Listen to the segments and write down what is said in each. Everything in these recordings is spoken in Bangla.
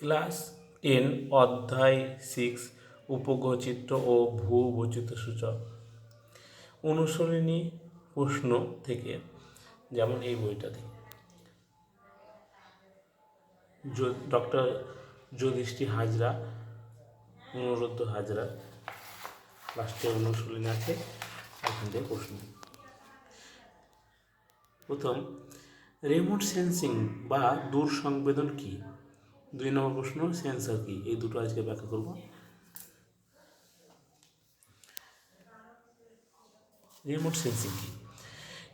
ক্লাস টেন, অধ্যায় সিক্স উপগ্রহচিত্র ও ভূ বৈচিত্র্যসূচক অনুসরণী প্রশ্ন থেকে, যেমন এই বইটা থেকে। ডক্টর যুধিষ্ঠি হাজরা অনুরুদ্ধ হাজরা লাস্টে অনুশীলনী আছে, এখান থেকে প্রশ্ন। প্রথম, রিমোট সেন্সিং বা দূর সংবেদন কি? দুই নম্বর প্রশ্ন সেন্সর কি? এই দুটো আজকে ব্যাখ্যা করব। রিমোট সেন্সিং কি?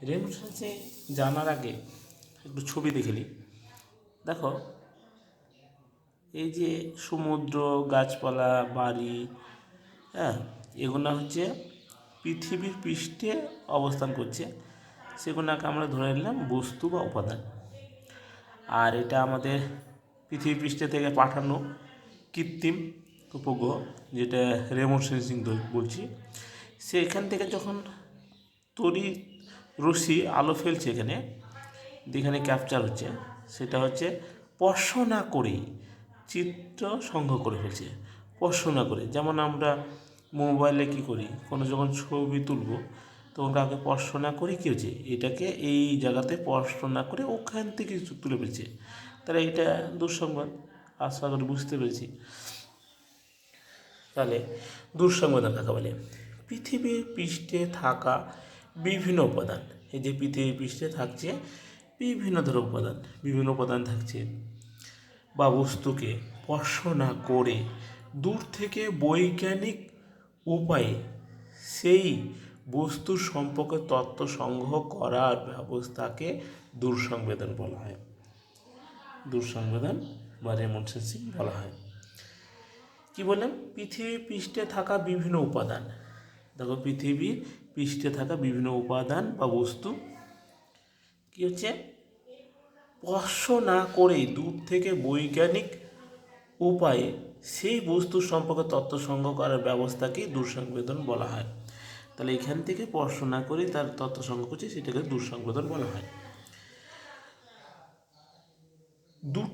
রিমোট সেন্সিং জানার আগে একটু ছবি দেখে নিই। দেখো, এই যে সমুদ্র, গাছপালা, বাড়ি হ্যাঁ এগুলো হচ্ছে পৃথিবীর পৃষ্ঠে অবস্থান করছে। সেগুলোকে আমরা ধরে নিলাম বস্তু বা উপাদান। আর এটা আমাদের পৃথিবী পৃষ্ঠে থেকে পাঠানো কৃত্রিম উপগ্রহ, যেটা রেমোট সেন্সিং বলছি। সেখান থেকে যখন তরি রশ্মি আলো ফেলছে এখানে, যেখানে ক্যাপচার হচ্ছে, সেটা হচ্ছে স্পর্শ না করেই চিত্র সংগ্রহ করে ফেলছে। স্পর্শ না করে, যেমন আমরা মোবাইলে কী করি, কোনো যখন ছবি তুলব, তখন কাউকে স্পর্শ না করে কী হচ্ছে? এটাকে এই জায়গাতে স্পর্শ না করে ওখান থেকে তুলে ফেলছে। তাহলে এটা দুঃসংবাদ। আশা করি বুঝতে পেরেছি। তাহলে দুঃসংবাদন কাকে বলে পৃথিবীর পৃষ্ঠে থাকা বিভিন্ন উপাদান, এই যে পৃথিবীর পৃষ্ঠে থাকছে বিভিন্ন ধরনের উপাদান, বিভিন্ন উপাদান থাকছে। বা বস্তুকে স্পর্শ না করে দূর থেকে বৈজ্ঞানিক উপায়ে সেই বস্তুর সম্পর্কে তত্ত্ব সংগ্রহ করার ব্যবস্থাকে দূরসংবেদন বলা হয়। দূরসংবেদন বা রেমোট সেন্সিং বলা হয়। কি বললাম? পৃথিবীর পৃষ্ঠে থাকা বিভিন্ন উপাদান। দেখো পৃথিবীর পৃষ্ঠে থাকা বিভিন্ন উপাদান বা বস্তু কি হচ্ছে? স্পর্শ না করেই দূর থেকে বৈজ্ঞানিক উপায়ে সেই বস্তুর সম্পর্কে তথ্য সংগ্রহ করার ব্যবস্থাকেই দূরসংবেদন বলা হয়। তাহলে এখান থেকে স্পর্শ না করেই তার তথ্য সংগ্রহ করছে, সেটাকে দূরসংবেদন বলা হয়।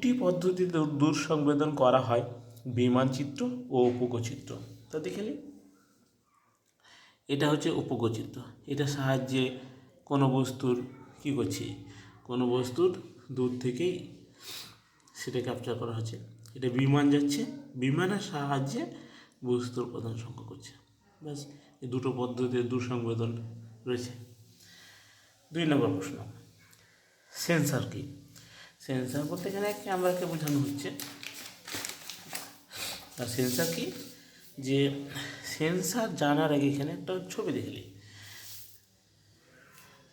দুটি পদ্ধতিতে দূর সংবেদন করা হয়, বিমানচিত্র ও উপকচিত্র। তা দেখে এটা হচ্ছে উপগ্রচিত্র এটা সাহায্যে কোনো বস্তুর কী করছি? কোনো বস্তুর দূর থেকেই সেটা ক্যাপচার করা হচ্ছে। এটা বিমান যাচ্ছে। বিমানের সাহায্যে বস্তুর প্রধান সংখ্যা করছে। ব্যাস, এই দুটো পদ্ধতিতে দূর সংবেদন রয়েছে। দুই নম্বর প্রশ্ন। সেন্সার কি? সেন্সার বলতে এখানে ক্যামেরাকে বোঝানো হচ্ছে? আর সেন্সার কি? যে সেন্সার জানার আগে এখানে একটা ছবি দেখলি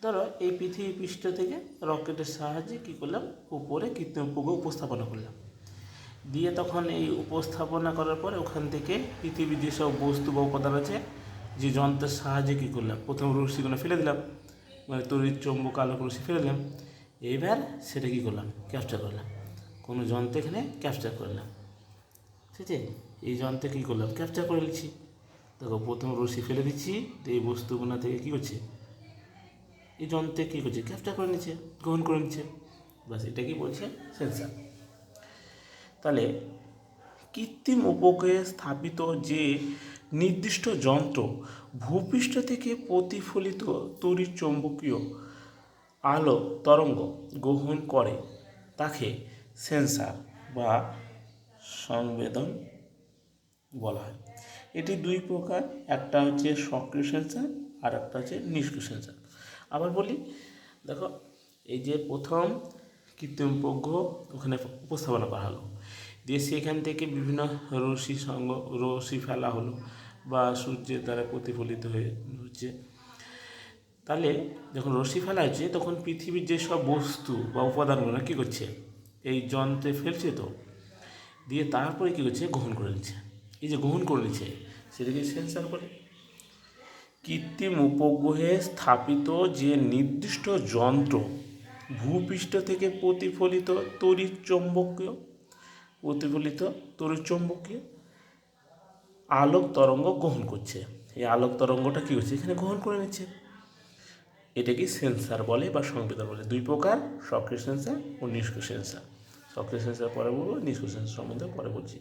ধরো এই পৃথিবী পৃষ্ঠ থেকে রকেটের সাহায্যে কী করলাম? উপরে কৃত্রিম উপগ্রহ উপস্থাপনা করলাম। দিয়ে তখন এই উপস্থাপনা করার পরে ওখান থেকে পৃথিবীর যেসব বস্তু বা উপাদান আছে, যে যন্ত্রের সাহায্যে কী করলাম? প্রথম রশ্মিগুলো ফেলে দিলাম। মানে তড়িৎ চম্বক আলোক রশ্মি ফেলে দিলাম। এইবার সেটা কী করলাম? ক্যাপচার করলাম। কোনো যন্ত্র এখানে ক্যাপচার করলাম। ঠিক আছে? এই যন্ত্রে কী করলাম? ক্যাপচার করে নিচ্ছি। দেখো, প্রথম রশি ফেলে দিচ্ছি। তো এই বস্তুগুলো থেকে কী করছে? এই যন্ত্রে কী করছে? ক্যাপচার করে নিচ্ছে, গ্রহণ করে নিচ্ছে। বাস এটা কি বলছে? সেন্সার তাহলে, কৃত্রিম উপগ্রহে স্থাপিত যে নির্দিষ্ট যন্ত্র ভূপৃষ্ঠ থেকে প্রতিফলিত তড়িৎ চৌম্বকীয় আলো, তরঙ্গ গ্রহণ করে। তাকে সেন্সার বা সংবেদন বলা হয়। এটি দুই প্রকার, একটা হচ্ছে সক্রিয় সেন্সার আর একটা হচ্ছে নিষ্ক্রিয় সেন্সার আবার বলি, দেখো, এই যে প্রথম কৃত্রিম উপগ্রহ ওখানে উপস্থাপনা করা হলো। দিয়ে সেখান থেকে বিভিন্ন রশ্মি সঙ্গ, রশ্মি ফেলা হলো বা সূর্যের দ্বারা প্রতিফলিত হয়ে হচ্ছে। তাহলে যখন রশ্মি ফেলা হচ্ছে তখন পৃথিবীর যেসব বস্তু বা উপাদানগুলো কী করছে? এই যন্ত্রে ফেলছে তো। দিয়ে তারপরে কী করছে? গ্রহণ করে নিচ্ছে। এই যে গ্রহণ করে নিচ্ছে, সেটাকে সেন্সার করে কৃত্রিম উপগ্রহে স্থাপিত যে নির্দিষ্ট যন্ত্র ভূপৃষ্ঠ থেকে প্রতিফলিত তড়িৎ চৌম্বকীয়, প্রতিফলিত তড়িৎ চৌম্বকীয় আলোক তরঙ্গ গ্রহণ করছে। এই আলোক তরঙ্গটা কী হচ্ছে এখানে গ্রহণ করে নিচ্ছে। এটাকে সেন্সার বলে বা সংবেদন বলে। দুই প্রকার, সক্রিয় সেন্সার ও নিষ্ক্রিয় সেন্সার। সক্রিয় সেন্সার পরে বলব, নিষ্ক্রিয় সেন্সার সম্বন্ধে পরে বলছি।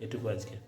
এটুকু আজকে।